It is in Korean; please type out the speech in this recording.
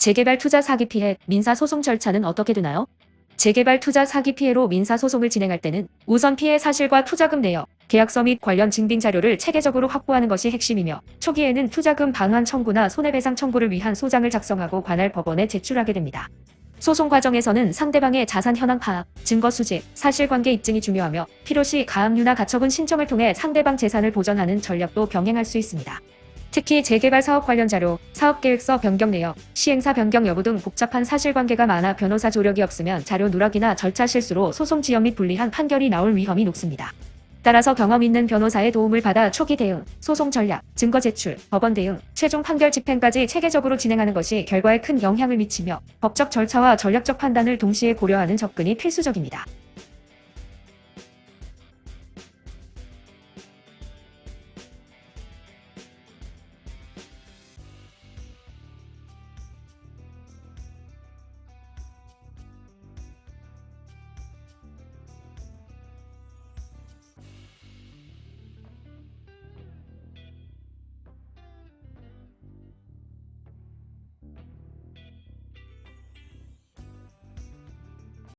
재개발 투자 사기 피해 민사 소송 절차는 어떻게 되나요? 재개발 투자 사기 피해로 민사 소송을 진행할 때는 우선 피해 사실과 투자금 내역, 계약서 및 관련 증빙 자료를 체계적으로 확보하는 것이 핵심이며 초기에는 투자금 반환 청구나 손해배상 청구를 위한 소장을 작성하고 관할 법원에 제출하게 됩니다. 소송 과정에서는 상대방의 자산 현황 파악, 증거 수집, 사실관계 입증이 중요하며 필요시 가압류나 가처분 신청을 통해 상대방 재산을 보전하는 전략도 병행할 수 있습니다. 특히 재개발 사업 관련 자료, 사업계획서 변경 내역, 시행사 변경 여부 등 복잡한 사실관계가 많아 변호사 조력이 없으면 자료 누락이나 절차 실수로 소송 지연 및 불리한 판결이 나올 위험이 높습니다. 따라서 경험 있는 변호사의 도움을 받아 초기 대응, 소송 전략, 증거 제출, 법원 대응, 최종 판결 집행까지 체계적으로 진행하는 것이 결과에 큰 영향을 미치며 법적 절차와 전략적 판단을 동시에 고려하는 접근이 필수적입니다.